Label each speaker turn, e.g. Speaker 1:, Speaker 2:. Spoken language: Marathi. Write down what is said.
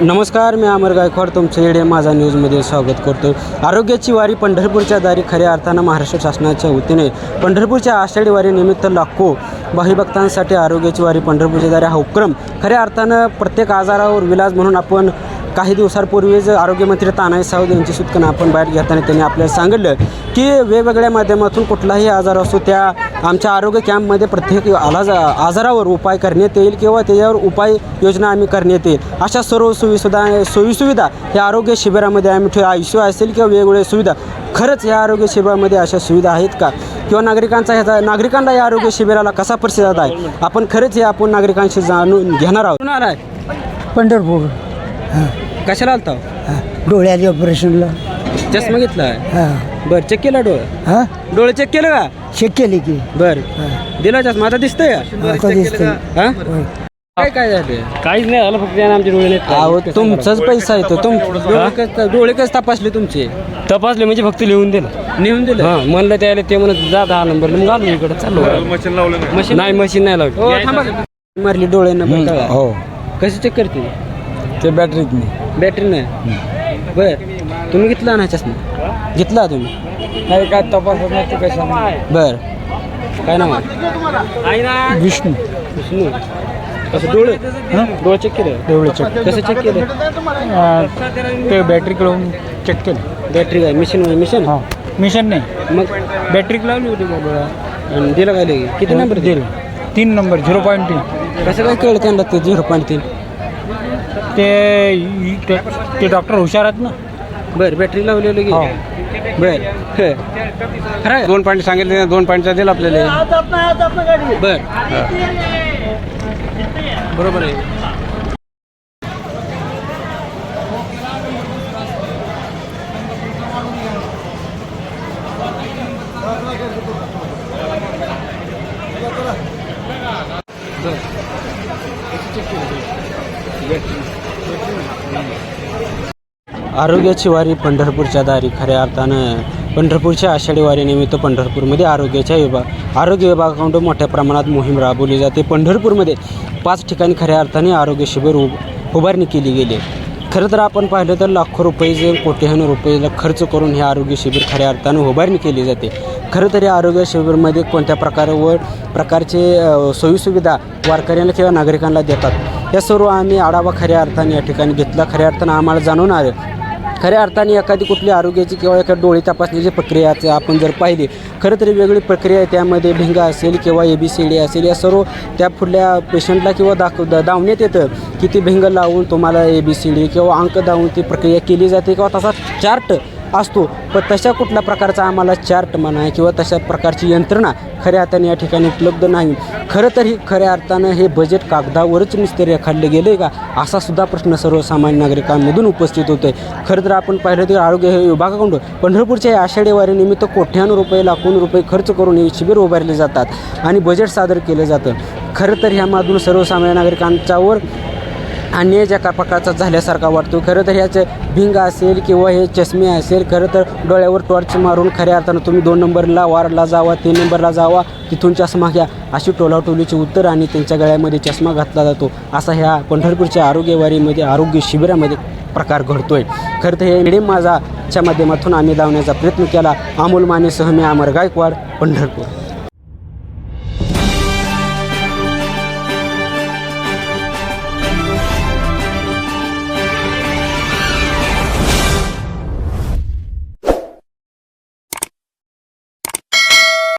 Speaker 1: नमस्कार मी अमर गायकवाड. तुमचं येडे माझा न्यूजमध्ये स्वागत करतो. आरोग्याची वारी पंढरपूरच्या दारी खऱ्या अर्थानं महाराष्ट्र शासनाच्या वतीने. पंढरपूरच्या आषाढी वारीनिमित्त लाखो भाविभक्तांसाठी आरोग्याची वारी पंढरपूरच्या दारी. हा उपक्रम खऱ्या अर्थानं प्रत्येक आजारावर विलाज म्हणून आपण काही दिवसांपूर्वीच आरोग्यमंत्री तानाजी सावंत यांची सुटकन आपण बाहेर घेताना त्यांनी आपल्याला सांगितलं की वेगवेगळ्या माध्यमातून कुठलाही आजार असो त्या आमच्या आरोग्य कॅम्पमध्ये प्रत्येक आलाज आजारावर उपाय करण्यात येईल किंवा त्याच्यावर उपाय योजना आम्ही करण्यात येईल. अशा सर्व सोयीसुविधा सोयीसुविधा या आरोग्य शिबिरामध्ये आम्ही ठेव. आय सी असेल किंवा वेगवेगळ्या सुविधा खरंच या आरोग्य शिबिरामध्ये अशा सुविधा आहेत का? किंवा नागरिकांचा ह्याचा नागरिकांना या आरोग्य शिबिराला कसा प्रतिसाद आहे? आपण खरंच हे आपण नागरिकांशी जाणून घेणार आहोत. होणार आहे
Speaker 2: पंढरपूर.
Speaker 1: कशाला आलता?
Speaker 2: हा. डोळ्याच्या ऑपरेशनला.
Speaker 1: चष्मा घेतला आहे
Speaker 2: हां.
Speaker 1: बरं चेक केला डोळे?
Speaker 2: हां.
Speaker 1: डोळे चेक केलं का?
Speaker 2: चेक केली की.
Speaker 1: बरं. दिला चष्मा आता दिसतंय
Speaker 2: आता दिसतंय.
Speaker 1: हा? काय काय झालं
Speaker 3: काहीच नाही झालं फक्त त्यानं आमचे डोळे
Speaker 1: अहो तुमचाच पैसा येतो तुम डोळे कस- डोळे कस तपासले तुमचे?
Speaker 3: तपासले म्हणजे फक्त लिहून दिलं.
Speaker 1: नेऊन दिलं?
Speaker 3: हा म्हणलं त्याला ते म्हणत जा दहा नंबर मग आलो इकडे चाललो.
Speaker 1: मशीन
Speaker 3: नाही. मशीन नाही
Speaker 1: हो,
Speaker 3: लावली
Speaker 1: थांबा. मारली डोळे न
Speaker 2: हो.
Speaker 1: कशी चेक करते?
Speaker 2: ते बॅटरीत नाही
Speaker 1: बॅटरी नाही बर. तुम्ही घेतला ना चष्मा घेतला तुम्ही?
Speaker 2: नाही काय तपासत नाही ते कशा
Speaker 1: बर. काय नाव आहे?
Speaker 2: विष्णू.
Speaker 1: विष्णू. कसं डोळे? डोळे चेक केलं?
Speaker 2: डोळे चेक
Speaker 1: कसं चेक केलं?
Speaker 2: ते बॅटरी कडून चेक केलं.
Speaker 1: बॅटरी काय? मिशन मिशन
Speaker 2: हां. मिशन नाही.
Speaker 1: मग?
Speaker 2: बॅटरी लावली होती बाबा
Speaker 1: आणि दिलं काय लगे किती नंबर दिलं?
Speaker 2: दिलं. तीन नंबर झिरो पॉईंट तीन.
Speaker 1: कसं काय कळलं त्यांना ते झिरो पॉईंट तीन?
Speaker 2: ते ते- ते डॉक्टर हुशार आहेत ना.
Speaker 1: बर बॅटरी लावलेलं की?
Speaker 2: हो.
Speaker 1: बर खरं
Speaker 3: दोन पॉईंट सांगितले दोन पॉईंटचा दिला आपल्याला.
Speaker 1: बर. बरोबर आहे. आरोग्याची वारी पंढरपूरच्या दारी. खऱ्या अर्थानं पंढरपूरच्या आषाढी वारीनिमित्त पंढरपूरमध्ये आरोग्याच्या विभाग आरोग्य विभागाकडून मोठ्या प्रमाणात मोहीम राबवली जाते. पंढरपूरमध्ये पाच ठिकाणी खऱ्या अर्थाने आरोग्य शिबिर उभ उभारणी केली गेली. खरं तर आपण पाहिलं तर लाखो रुपये जे कोट्याहून रुपयेला खर्च करून हे आरोग्य शिबिर खऱ्या अर्थानं उभारणी केली जाते. खरं तर या आरोग्य शिबिरमध्ये कोणत्या प्रकारवर प्रकारचे सोयीसुविधा वारकऱ्यांना किंवा नागरिकांना देतात? या सर्व आम्ही आढावा खऱ्या अर्थाने या ठिकाणी घेतला. खऱ्या अर्थानं आम्हाला जाणून आलं खऱ्या अर्थाने एखादी कुठली आरोग्याची किंवा एखादी डोळे तपासण्याची प्रक्रिया आपण जर पाहिली खरं तरी वेगळी प्रक्रिया आहे. त्यामध्ये भिंगा असेल किंवा ए बी सी डी असेल या सर्व त्या पुढल्या पेशंटला किंवा दाखव दा दावण्यात येतं की ती भिंग लावून तुम्हाला ए बी सी डी किंवा अंक दावून ती प्रक्रिया केली जाते किंवा तसा चार्ट असतो. पण तशा कुठल्या प्रकारचा आम्हाला चार्ट म्हणा किंवा तशा प्रकारची यंत्रणा खऱ्या अर्थाने या ठिकाणी उपलब्ध नाही. खरं तर ही खऱ्या अर्थानं हे बजेट कागदावरच नुसते रेखाडले गेले का? असा सुद्धा प्रश्न सर्वसामान्य नागरिकांमधून उपस्थित होतोय. खरं तर आपण पाहिलं तर आरोग्य हे विभागाकडून पंढरपूरच्या या आषाढी वारीनिमित्त कोट्यानं रुपये लाखोन रुपये खर्च करून हे शिबिर उभारले जातात आणि बजेट सादर केलं जातं. खरं तर ह्यामधून सर्वसामान्य नागरिकांच्यावर अन्य ज्या का प्रकारचा झाल्यासारखा वाटतो. खरं तर ह्याचे भिंग असेल किंवा हे चष्मे असेल खरं तर डोळ्यावर टॉर्च मारून खऱ्या अर्थानं तुम्ही दोन नंबरला वारला जावा तीन नंबरला जावा तिथून चष्मा घ्या अशी टोलाटोलीची उत्तर आणि त्यांच्या गळ्यामध्ये चष्मा घातला जातो. असा ह्या पंढरपूरच्या आरोग्यवारीमध्ये आरोग्य शिबिरामध्ये प्रकार घडतोय. खरं तर हे मिडियम माझाच्या माध्यमातून आम्ही लावण्याचा प्रयत्न केला. अमोल मानेसह मी अमर गायकवाड पंढरपूर.